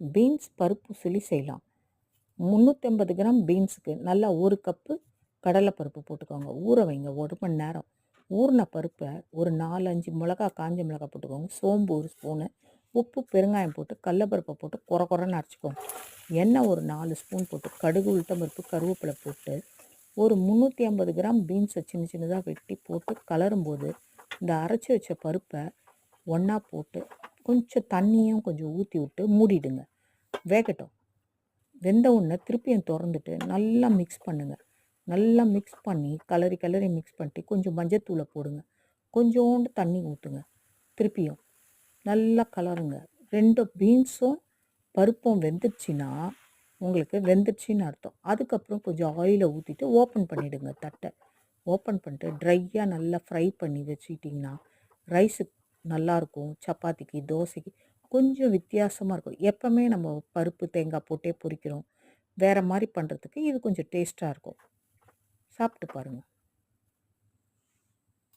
Beans பருப்பு சுழி செய்யலாம். முந்நூற்றம்பது கிராம் பீன்ஸுக்கு நல்லா ஒரு கப்பு கடலைப்பருப்பு போட்டுக்கோங்க. ஊற வைங்க ஒரு மணி நேரம். ஊறின பருப்பை ஒரு நாலு அஞ்சு மிளகா காஞ்ச மிளகா போட்டுக்கோங்க. சோம்பு ஒரு ஸ்பூனு உப்பு பெருங்காயம் போட்டு கடலப்பருப்பை போட்டு குற குறன்னு அரைச்சிக்கோங்க. எண்ணெய் ஒரு நாலு ஸ்பூன் போட்டு கடுகு உளுத்தம் பருப்பு கருவேப்பிலை போட்டு ஒரு முந்நூற்றி ஐம்பது கிராம் பீன்ஸை சின்ன சின்னதாக வெட்டி போட்டு கலரும்போது இந்த அரைச்சி வச்ச பருப்பை ஒன்றா போட்டு கொஞ்சம் தண்ணியும் கொஞ்சம் ஊற்றி விட்டு மூடிடுங்க. வேகட்டும். வெந்த உடனே திருப்பியும் திறந்துட்டு நல்லா மிக்ஸ் பண்ணுங்கள் நல்லா மிக்ஸ் பண்ணி கலரி கலரி மிக்ஸ் பண்ணிட்டு கொஞ்சம் மஞ்சத்தூளை போடுங்க. கொஞ்சோண்டு தண்ணி ஊற்றுங்க திருப்பியும் நல்லா கலருங்க. ரெண்டு பீன்ஸும் பருப்பும் வெந்துடுச்சின்னா உங்களுக்கு வெந்துடுச்சின்னு அர்த்தம். அதுக்கப்புறம் கொஞ்சம் ஆயிலை ஊற்றிட்டு ஓப்பன் பண்ணிவிடுங்க தட்டை. ஓப்பன் பண்ணிட்டு ட்ரையாக நல்லா ஃப்ரை பண்ணி வச்சுக்கிட்டிங்கன்னா ரைஸு நல்லாயிருக்கும் சப்பாத்திக்கு தோசைக்கு கொஞ்சம் வித்தியாசமாக இருக்கும். எப்போவுமே நம்ம பருப்பு தேங்காய் போட்டே பொரிக்கிறோம். வேறு மாதிரி பண்ணுறதுக்கு இது கொஞ்சம் டேஸ்ட்டாக இருக்கும். சாப்பிட்டு பாருங்கள்